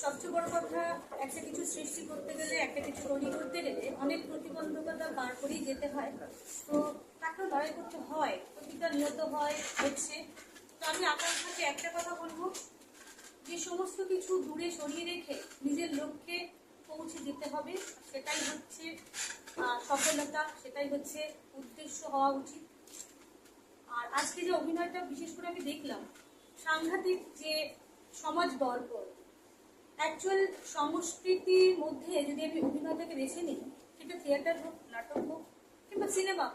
সবচেয়ে বড় কথা, একটা কিছু সৃষ্টি করতে গেলে, একটা কিছু তৈরি করতে গেলে অনেক প্রতিবন্ধকতা পার করেই যেতে হয়। তো তাকেও লড়াই করতে হয়, প্রতিটা নিহত হয়, হচ্ছে। তো আমি আকাঙ্ক্ষাকে একটা কথা বলব, যে সমস্ত কিছু দূরে সরিয়ে রেখে নিজের লক্ষ্যে পৌঁছে যেতে হবে, সেটাই হচ্ছে সফলতা, সেটাই হচ্ছে উদ্দেশ্য হওয়া উচিত। আর আজকে যে অভিনয়টা, বিশেষ করে আমি দেখলাম, সাংঘাতিক যে সমাজ দর্পণ অ্যাকচুয়াল সংস্কৃতির মধ্যে যদি আমি অভিনয়টাকে বেছে নিই, সেটা থিয়েটার হোক, নাটক হোক, কিংবা সিনেমা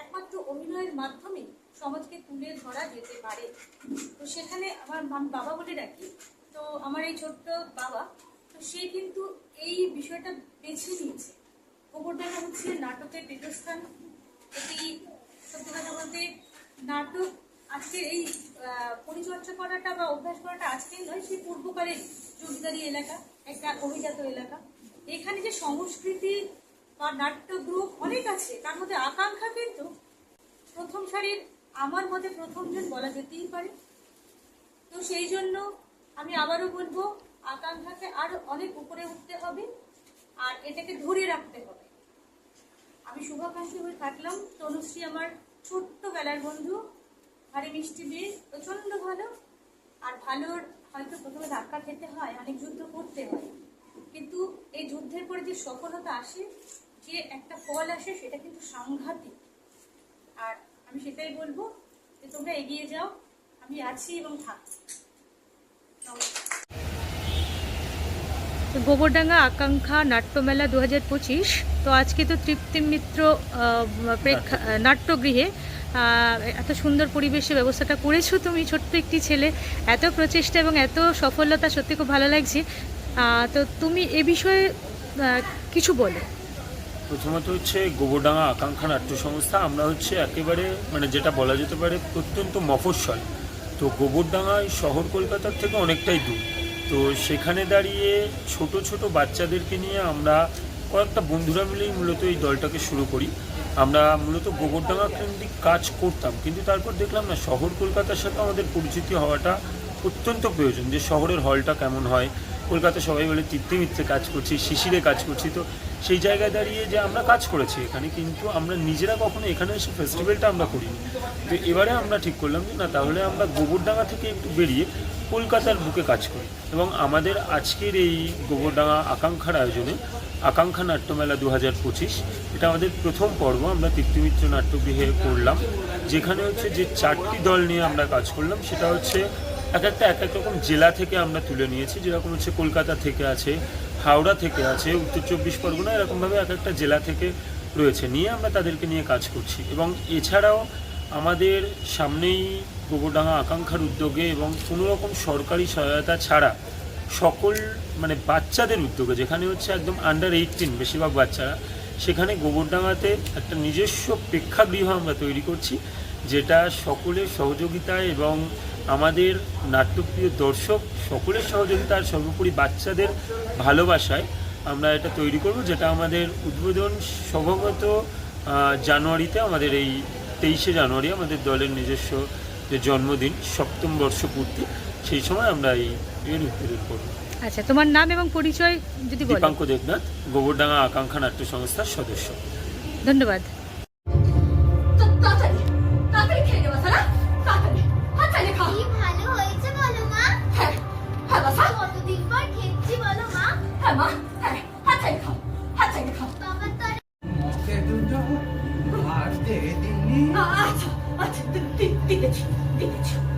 একমাত্র অভিনয়ের মাধ্যমে সমাজকে তুলে ধরা যেতে পারে। তো সেখানে আমার আমি বাবা বলে ডাকি, তো আমার এই ছোট্ট বাবা, তো সে কিন্তু এই বিষয়টা বেছে নিয়েছে। গোবরডাঙ্গা হচ্ছে নাটকের পীঠস্থান এটি সত্যি কথা বলতে নাটক আজকে এই পরিচর্যা করাটা বা অভ্যাস করাটা আজকের নয় সেই পূর্বকালের জমিদারি এলাকা, একটা অভিজাত এলাকা। এখানে যে সংস্কৃতি বা নাট্য নাট্যগ্রুপ অনেক আছে, তার মধ্যে আকাঙ্ক্ষা কিন্তু প্রথম সারির, আমার মতে প্রথমজন বলা যেতেই পারে। তো সেই জন্য আমি আবারও বলব, আকাঙ্ক্ষাকে আরও অনেক উপরে উঠতে হবে, আর এটাকে ধরে রাখতে হবে। আমি শুভাকাঙ্ক্ষী হয়ে থাকলাম, তনুশ্রী আমার ছোট্ট বেলার বন্ধু, ভারী মিষ্টি মেয়ে প্রচণ্ড ভালো। আর ভালোর হয়তো প্রথমে ধাক্কা খেতে হয় অনেক যুদ্ধ করতে হয়। কিন্তু এই যুদ্ধের পরে যে সফলতা আসে যে একটা ফল আসে সেটা কিন্তু সাংঘাতিক। আর আমি সেটাই বলব যে তোমরা এগিয়ে যাও আমি আছি এবং থাকছি। গোবরডাঙ্গা আকাঙ্ক্ষা নাট্যমেলা দু হাজার পঁচিশ। তো আজকে তো তৃপ্তি মিত্র প্রেক্ষা নাট্যগৃহে। এত সুন্দর পরিবেশে ব্যবস্থাটা করেছ তুমি, ছোট্ট একটি ছেলে। এত প্রচেষ্টা এবং এত সফলতা সত্যি খুব ভালো লাগছে। তো তুমি এ বিষয়ে কিছু বলো। প্রথমত হচ্ছে গোবরডাঙ্গা আকাঙ্ক্ষা নাট্য সংস্থা, আমরা হচ্ছে একেবারে মানে যেটা বলা যেতে পারে অত্যন্ত মফস্বল। তো গোবরডাঙ্গায় শহর কলকাতার থেকে অনেকটাই দূর। তো সেখানে দাঁড়িয়ে ছোট ছোট বাচ্চাদেরকে নিয়ে আমরা কয়েকটা বন্ধুরা মিলেই মূলত এই দলটাকে শুরু করি। আমরা মূলত গোবরডাঙ্গা কেন্দ্রিক কাজ করতাম, কিন্তু তারপর দেখলাম না, শহর কলকাতার সাথে আমাদের পরিচিতি হওয়াটা অত্যন্ত প্রয়োজন যে শহরের হলটা কেমন হয়। কলকাতা সবাই বলে তৃপ্তি কাজ করছি, শিশিরে কাজ করছি, তো সেই জায়গায় দাঁড়িয়ে যে আমরা কাজ করেছি এখানে, কিন্তু আমরা নিজেরা কখনো এখানে এসে ফেস্টিভ্যালটা আমরা করিনি। তো এবারে আমরা ঠিক করলাম যে না, তাহলে আমরা গোবরডাঙ্গা থেকে একটু বেরিয়ে কলকাতার বুকে কাজ করি। এবং আমাদের আজকের এই গোবরডাঙ্গা আকাঙ্ক্ষার আয়োজনে আকাঙ্ক্ষা নাট্যমেলা দু হাজার পঁচিশ। এটা আমাদের প্রথম পর্ব, আমরা তৃপ্তিমিত্র নাট্যগৃহে করলাম। যেখানে হচ্ছে যে চারটি দল নিয়ে আমরা কাজ করলাম, সেটা হচ্ছে এক একটা এক এক রকম জেলা থেকে আমরা তুলে নিয়েছি। যেরকম হচ্ছে কলকাতা থেকে আছে, হাওড়া থেকে আছে, উত্তর চব্বিশ পরগনা, এরকমভাবে এক একটা জেলা থেকে রয়েছে। নিয়ে আমরা তাদেরকে নিয়ে কাজ করছি। এবং এছাড়াও আমাদের সামনেই গোবরডাঙ্গা আকাঙ্ক্ষার উদ্যোগে এবং কোনো রকম সরকারি সহায়তা ছাড়া সকল মানে বাচ্চাদের উদ্যোগে, যেখানে হচ্ছে একদম আন্ডার এইটিন বেশিরভাগ বাচ্চারা, সেখানে গোবরডাঙ্গাতে একটা নিজস্ব প্রেক্ষাগৃহ আমরা তৈরি করছি, যেটা সকলের সহযোগিতায় এবং আমাদের নাট্যপ্রিয় দর্শক সকলের সহযোগিতা আর সর্বোপরি বাচ্চাদের ভালোবাসায় আমরা এটা তৈরি করব, যেটা আমাদের উদ্বোধন সম্ভবত জানুয়ারিতে, আমাদের এই তেইশে জানুয়ারি আমাদের দলের নিজস্ব যে জন্মদিন, সপ্তম বর্ষপূর্তি সেই সময় আমরা এই ইউনিট করি আচ্ছা তোমার নাম এবং পরিচয় যদি বলো। দীপাঙ্ক দেবনাথ গোবরডাঙ্গা আকাঙ্ক্ষা নাট্য সংস্থার সদস্য। ধন্যবাদ। আচ্ছা আচ্ছা